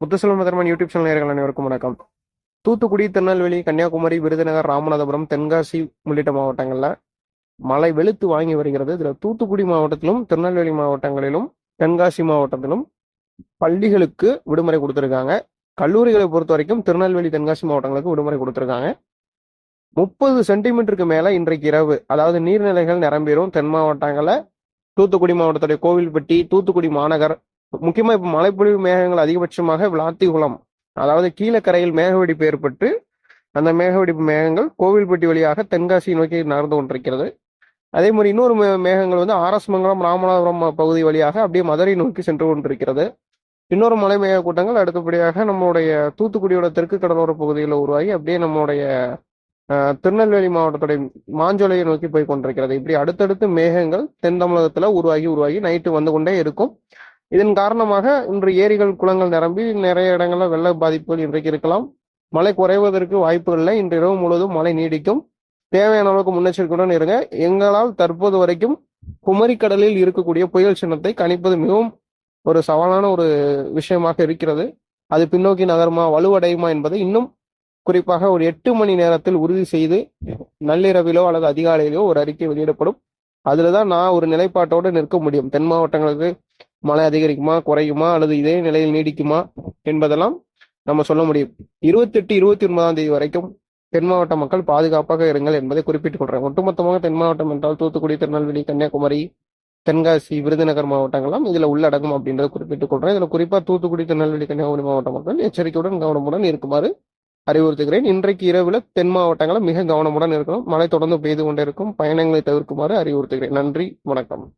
Muthuselvam மதர்மன் YouTube channel நேர்கள் அனைவருக்கும் வணக்கம். தூத்துக்குடி திருநெல்வேலி கன்னியாகுமரி விருதுநகர் ராமநாதபுரம் தென்காசி உள்ளிட்ட மாவட்டங்களில் மழை வெளுத்து வாங்கி வருகிறது. இதில் தூத்துக்குடி மாவட்டத்திலும் திருநெல்வேலி மாவட்டங்களிலும் தென்காசி மாவட்டத்திலும் பள்ளிகளுக்கு விடுமுறை கொடுத்துருக்காங்க. கல்லூரிகளை பொறுத்த வரைக்கும் திருநெல்வேலி தென்காசி மாவட்டங்களுக்கு விடுமுறை கொடுத்துருக்காங்க. முப்பது சென்டிமீட்டருக்கு மேலே இன்றைக்கு இரவு அதாவது நீர்நிலைகள் நிரம்பிடும் தென் மாவட்டங்களில் தூத்துக்குடி மாவட்டத்துடைய கோவில்பட்டி தூத்துக்குடி மாநகர் முக்கியமா இப்ப மழைப்பொழிவு மேகங்கள் அதிகபட்சமாக விளாத்திகுளம் அதாவது கீழக்கரையில் மேகவெடிப்பு ஏற்பட்டு அந்த மேகவெடிப்பு மேகங்கள் கோவில்பட்டி வழியாக தென்காசி நோக்கி நடந்து கொண்டிருக்கிறது. அதே மாதிரி இன்னொரு மே- மேகங்கள் வந்து ஆர்எஸ் மங்கலம் ராமநாதபுரம் பகுதி வழியாக அப்படியே மதுரை நோக்கி சென்று கொண்டிருக்கிறது. இன்னொரு மலை மேக கூட்டங்கள் அடுத்தபடியாக நம்மளுடைய தூத்துக்குடியோட தெற்கு கடலோர பகுதியில் உருவாகி அப்படியே நம்மளுடைய திருநெல்வேலி மாவட்டத்துடைய மாஞ்சோலையை நோக்கி போய் கொண்டிருக்கிறது. இப்படி அடுத்தடுத்து மேகங்கள் தென் தமிழகத்துல உருவாகி உருவாகி நைட்டு வந்து கொண்டே இருக்கும். இதன் காரணமாக இன்று ஏரிகள் குளங்கள் நிரம்பி நிறைய இடங்களில் வெள்ள பாதிப்புகள் இன்றைக்கு இருக்கலாம். மழை குறைவதற்கு வாய்ப்பு இல்லை. இன்று இரவு முழுவதும் மழை நீடிக்கும். தேவையான அளவுக்கு முன்னெச்சரிக்கையுடன் இருங்க. எங்களால் தற்போது வரைக்கும் குமரி கடலில் இருக்கக்கூடிய புயல் சின்னத்தை கணிப்பது மிகவும் ஒரு சவாலான ஒரு விஷயமாக இருக்கிறது. அது பின்னோக்கி நகருமா வலுவடையுமா என்பதை இன்னும் குறிப்பாக ஒரு எட்டு மணி நேரத்தில் உறுதி செய்து நள்ளிரவிலோ அல்லது அதிகாலையிலோ ஒரு அறிக்கை வெளியிடப்படும். அதுலதான் நான் ஒரு நிலைப்பாட்டோடு நிற்க முடியும். தென் மாவட்டங்களுக்கு மழை அதிகரிக்குமா குறையுமா அல்லது இதே நிலையில் நீடிக்குமா என்பதெல்லாம் நம்ம சொல்ல முடியும். இருபத்தெட்டு இருபத்தி ஒன்பதாம் தேதி வரைக்கும் தென் மாவட்ட மக்கள் பாதுகாப்பாக இருங்கள் என்பதை குறிப்பிட்டுக் கொள்றேன். ஒட்டுமொத்தமாக தென் மாவட்டம் என்றால் தூத்துக்குடி திருநெல்வேலி கன்னியாகுமரி தென்காசி விருதுநகர் மாவட்டங்கள்லாம் இதுல உள்ளடங்கும் அப்படின்றத குறிப்பிட்டுக் கொள்றேன். இதுல குறிப்பா தூத்துக்குடி திருநெல்வேலி கன்னியாகுமரி மாவட்ட மக்கள் எச்சரிக்கையுடன் கவனமுடன் இருக்குமாறு அறிவுறுத்துகிறேன். இன்றைக்கு இரவுல தென் மாவட்டங்களும் மிக கவனமுடன் இருக்கணும். மழை தொடர்ந்து பெய்து கொண்டே இருக்கும். பயணங்களை தவிர்க்குமாறு அறிவுறுத்துகிறேன். நன்றி. வணக்கம்.